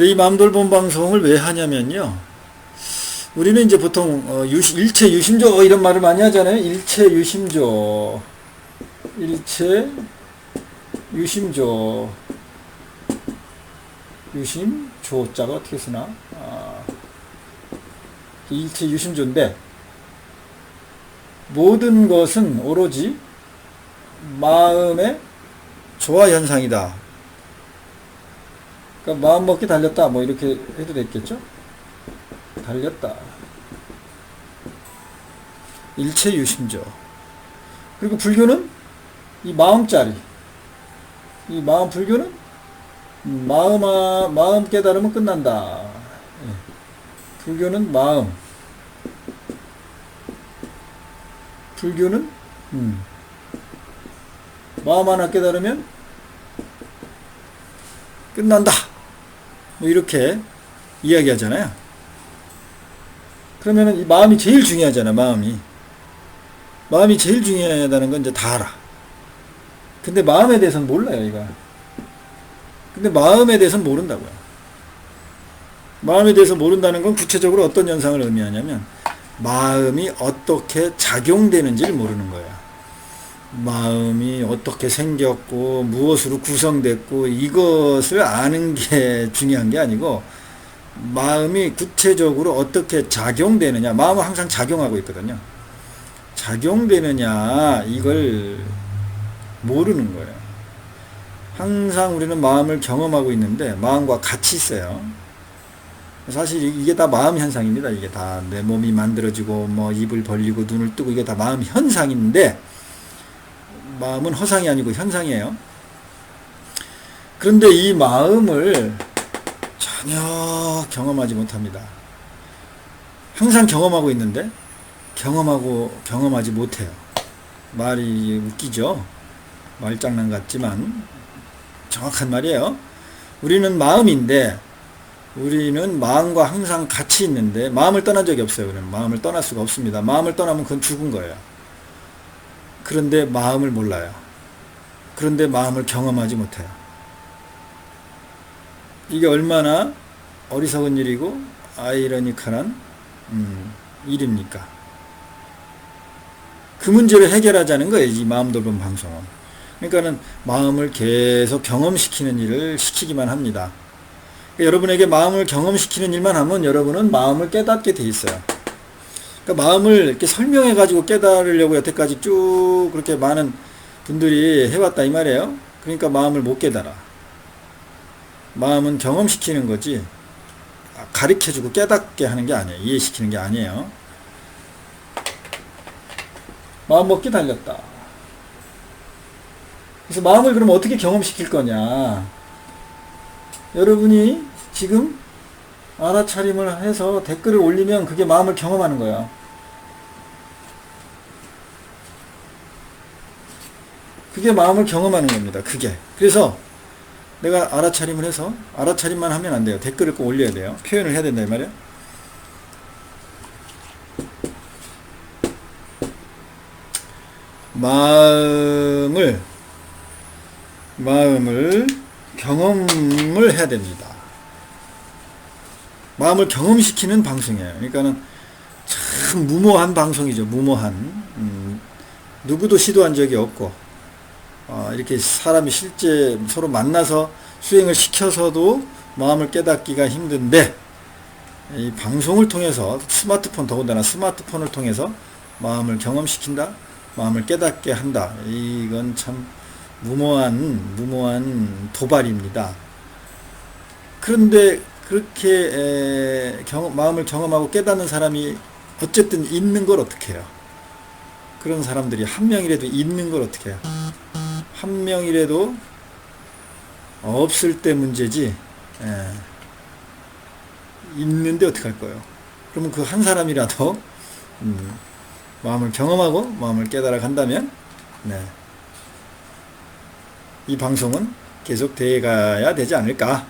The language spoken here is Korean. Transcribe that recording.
이 맘돌봄 방송을 왜 하냐면요. 우리는 이제 보통 어, 유시- 일체 유심조 이런 말을 많이 하잖아요. 일체 유심조. 일체 유심조. 유심 조자가 어떻게 쓰나? 아, 일체 유심조인데 모든 것은 오로지 마음의 조화 현상이다. 그러니까 마음 먹기 달렸다 뭐 이렇게 해도 됐겠죠? 달렸다. 일체 유심조. 그리고 불교는 이 마음짜리. 이 마음 불교는 마음 아, 마음 깨달으면 끝난다. 예. 불교는 마음. 불교는 음. 마음 하나 깨달으면 끝난다. 뭐 이렇게 이야기하잖아요. 그러면은 이 마음이 제일 중요하잖아, 마음이. 마음이 제일 중요하다는 건 이제 다 알아. 근데 마음에 대해서는 몰라요, 이거. 근데 마음에 대해서는 모른다고요. 마음에 대해서 모른다는 건 구체적으로 어떤 현상을 의미하냐면 마음이 어떻게 작용되는지를 모르는 거야. 마음이 어떻게 생겼고 무엇으로 구성됐고 이것을 아는 게 중요한 게 아니고 마음이 구체적으로 어떻게 작용되느냐. 마음은 항상 작용하고 있거든요. 작용되느냐 이걸 모르는 거예요. 항상 우리는 마음을 경험하고 있는데 마음과 같이 있어요. 사실 이게 다 마음 현상입니다. 이게 다 내 몸이 만들어지고 뭐 입을 벌리고 눈을 뜨고 이게 다 마음 현상인데 마음은 허상이 아니고 현상이에요. 그런데 이 마음을 전혀 경험하지 못합니다. 항상 경험하고 있는데 경험하고 경험하지 못해요. 말이 웃기죠? 말장난 같지만 정확한 말이에요. 우리는 마음인데 우리는 마음과 항상 같이 있는데 마음을 떠난 적이 없어요. 우리는 마음을 떠날 수가 없습니다. 마음을 떠나면 그건 죽은 거예요. 그런데 마음을 몰라요. 그런데 마음을 경험하지 못해요. 이게 얼마나 어리석은 일이고 아이러니컬한 음, 일입니까? 그 문제를 해결하자는 거예요. 이 마음 돌봄 방송은. 그러니까는 마음을 계속 경험시키는 일을 시키기만 합니다. 그러니까 여러분에게 마음을 경험시키는 일만 하면 여러분은 마음을 깨닫게 돼 있어요. 그러니까 마음을 이렇게 설명해 가지고 깨달으려고 여태까지 쭉 그렇게 많은 분들이 해왔다 이 말이에요. 그러니까 마음을 못 깨달아. 마음은 경험시키는 거지 가르쳐주고 깨닫게 하는 게 아니에요. 이해시키는 게 아니에요. 마음 먹기 달렸다. 그래서 마음을 그럼 어떻게 경험시킬 거냐? 여러분이 지금 알아차림을 해서 댓글을 올리면 그게 마음을 경험하는 거야. 그게 마음을 경험하는 겁니다. 그게. 그래서 내가 알아차림을 해서 알아차림만 하면 안 돼요. 댓글을 꼭 올려야 돼요. 표현을 해야 된다 이 말이야. 마음을 마음을 경험을 해야 됩니다. 마음을 경험시키는 방송이에요. 그러니까는 참 무모한 방송이죠. 무모한. 음, 누구도 시도한 적이 없고, 어, 이렇게 사람이 실제 서로 만나서 수행을 시켜서도 마음을 깨닫기가 힘든데, 이 방송을 통해서 스마트폰, 더군다나 스마트폰을 통해서 마음을 경험시킨다? 마음을 깨닫게 한다. 이건 참 무모한, 무모한 도발입니다. 그런데 그렇게 에, 경험, 마음을 경험하고 깨닫는 사람이 어쨌든 있는 걸 어떻게 해요? 그런 사람들이 한 명이라도 있는 걸 어떻게 해요? 한 명이라도 없을 때 문제지 에, 있는데 어떻게 할 거예요? 그러면 그 한 사람이라도 음, 마음을 경험하고 마음을 깨달아 간다면 네. 이 방송은 계속 돼 가야 되지 않을까